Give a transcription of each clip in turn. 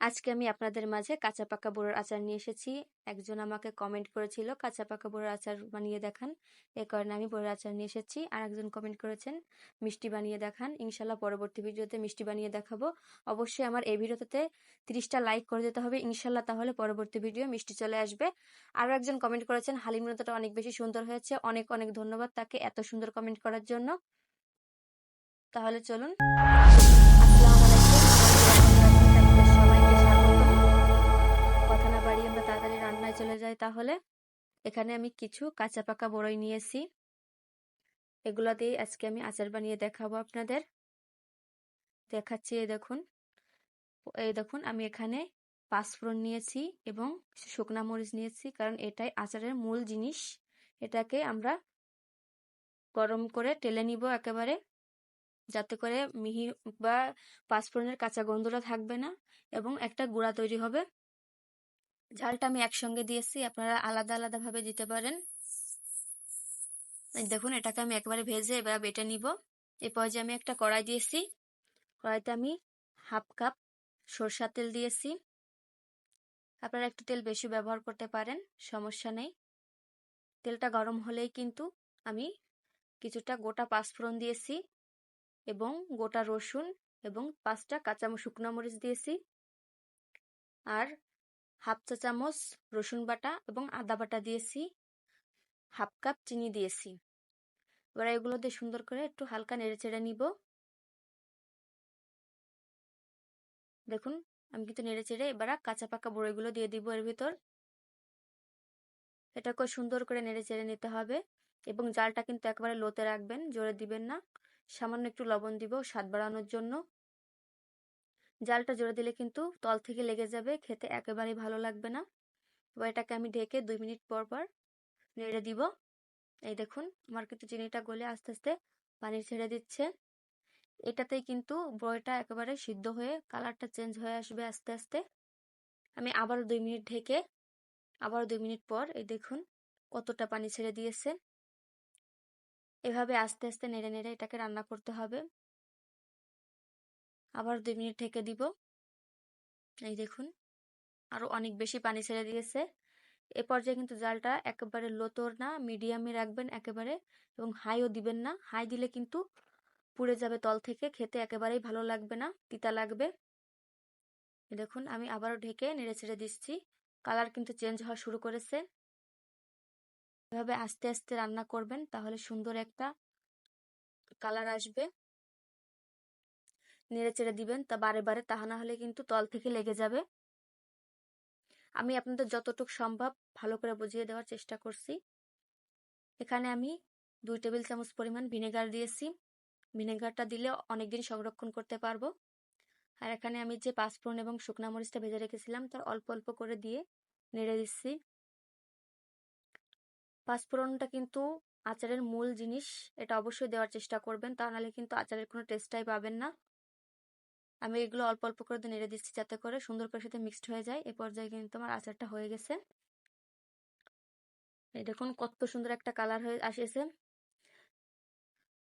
আজকে আমি আপনাদের মাঝে কাঁচা পাকা বোরোর আচার নিয়ে এসেছি। একজন আমাকে কমেন্ট করেছিল, কাঁচা পাকা বোরোর আচার বানিয়ে দেখান। এ কারণে আমি বোরোর আচার নিয়ে এসেছি। আর একজন কমেন্ট করেছেন, মিষ্টি বানিয়ে দেখান, ইনশাল্লাহ পরবর্তী ভিডিওতে মিষ্টি বানিয়ে দেখাবো। অবশ্যই আমার এই ভিডিওতে তিরিশটা লাইক করে দিতে হবে, ইনশাল্লাহ তাহলে পরবর্তী ভিডিও মিষ্টি চলে আসবে। আরও একজন কমেন্ট করেছেন হালিমরতাটা অনেক বেশি সুন্দর হয়েছে, অনেক অনেক ধন্যবাদ তাকে এত সুন্দর কমেন্ট করার জন্য। তাহলে চলুন। যাই তাহলে? এখানে আমি কিছু কাঁচা পাকা বড়ই নিয়েছি। এগুলো দিয়ে আজকে আমি আচার বানিয়ে দেখাবো আপনাদের। দেখাচ্ছি, এই দেখুন। এই দেখুন, আমি এখানে পাঁচফোড়ন নিয়েছি এবং শুকনা মরিচ নিয়েছি, কারণ এটাই আচারের মূল জিনিস। এটাকে আমরা গরম করে টেলে নিব একেবারে, যাতে করে মিহি বা পাঁচফোড়নের কাঁচা গন্ধটা থাকবে না এবং একটা গুঁড়া তৈরি হবে। ঝালটা আমি একসঙ্গে দিয়েছি, আপনারা আলাদা আলাদা ভাবে দিতে পারেন। দেখুন, এটাকে আমি একবারে ভেজে এবার বেটে নিব। এই পর্যায়ে আমি একটা কড়াই দিয়েছি। কড়াইতে আমি হাফ কাপ সরষার তেল দিয়েছি। আপনারা একটু তেল বেশি ব্যবহার করতে পারেন, সমস্যা নেই। তেলটা গরম হলেই কিন্তু আমি কিছুটা গোটা পাঁচফোড়ন দিয়েছি এবং গোটা রসুন এবং পাঁচটা কাঁচা শুকনো মরিচ দিয়েছি। আর হাফ চা চামচ রসুন বাটা এবং আদা বাটা দিয়েছি, হাফ কাপ চিনি দিয়েছি। এবার এগুলো দিয়ে সুন্দর করে একটু হালকা নেড়ে চেড়ে নিব। দেখুন, আমি কিন্তু নেড়ে চেড়ে এবার কাঁচা পাকা বড়িগুলো দিয়ে দিব এর ভিতর। এটাকে সুন্দর করে নেড়ে চেড়ে নিতে হবে এবং জালটা কিন্তু একেবারে লোতে রাখবেন, জোরে দিবেন না। সামান্য একটু লবণ দিব স্বাদ বাড়ানোর জন্য। জালটা জোরে দিলে কিন্তু তল থেকে লেগে যাবে, খেতে একেবারেই ভালো লাগবে না। এবার এটাকে আমি ঢেকে দুই মিনিট পর পর নেড়ে দিব। এই দেখুন, আমার কিন্তু চিনিটা গলে আস্তে আস্তে পানি ছেড়ে দিচ্ছে। এটাতেই কিন্তু বড়িটা একেবারে সিদ্ধ হয়ে, কালারটা চেঞ্জ হয়ে আসবে আস্তে আস্তে। আমি আবার দুই মিনিট ঢেকে আবার দুই মিনিট পর এই দেখুন কতটা পানি ছেড়ে দিয়েছে। এভাবে আস্তে আস্তে নেড়ে নেড়ে এটাকে রান্না করতে হবে। আবার দুই মিনিট ঢেকে দিব। এই দেখুন আরও অনেক বেশি পানি ছেড়ে দিয়েছে। এ পর্যায়ে কিন্তু জালটা একেবারে লোতর না, মিডিয়ামে রাখবেন একেবারে এবং হাইও দিবেন না। হাই দিলে কিন্তু পুড়ে যাবে তল থেকে, খেতে একেবারেই ভালো লাগবে না, তিতা লাগবে। দেখুন, আমি আবারও ঢেকে নেড়ে ছেড়ে দিচ্ছি। কালার কিন্তু চেঞ্জ হওয়া শুরু করেছে। এভাবে আস্তে আস্তে রান্না করবেন, তাহলে সুন্দর একটা কালার আসবে। নেড়ে চেড়ে দিবেন তা বারে বারে তাহা না হলে কিন্তু তল থেকে লেগে যাবে। আমি আপনাদের যতটুকু সম্ভব ভালো করে বুঝিয়ে দেওয়ার চেষ্টা করছি। এখানে আমি দুই টেবিল চামচ পরিমাণ ভিনেগার দিয়েছি। ভিনেগারটা দিলে অনেকদিন সংরক্ষণ করতে পারব। আর এখানে আমি যে পাঁচফোড়ন এবং শুকনা মরিচটা ভেজে রেখেছিলাম তার অল্প অল্প করে দিয়ে নেড়ে দিচ্ছি। পাঁচফোড়নটা কিন্তু আচারের মূল জিনিস, এটা অবশ্যই দেওয়ার চেষ্টা করবেন, তা নাহলে কিন্তু আচারের কোনো টেস্টটাই পাবেন না। আমি এগুলো অল্প অল্প করে নেড়ে দিচ্ছি যাতে করে সুন্দর করে সাথে মিক্সড হয়ে যায়। এ পর্যায়ে কিন্তু আমার আচারটা হয়ে গেছে। এই দেখুন কত সুন্দর একটা কালার হয়ে আসেছে।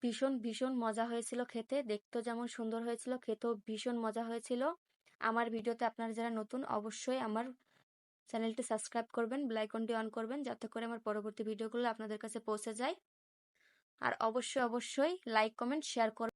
ভীষণ ভীষণ মজা হয়েছিল খেতে। দেখতেও যেমন সুন্দর হয়েছিল, খেতেও ভীষণ মজা হয়েছিল। আমার ভিডিওতে আপনারা যারা নতুন, অবশ্যই আমার চ্যানেলটি সাবস্ক্রাইব করবেন ব্লাইকনটি অন করবেন, যাতে করে আমার পরবর্তী ভিডিওগুলো আপনাদের কাছে পৌঁছে যায়। আর অবশ্যই অবশ্যই লাইক কমেন্ট শেয়ার করবেন।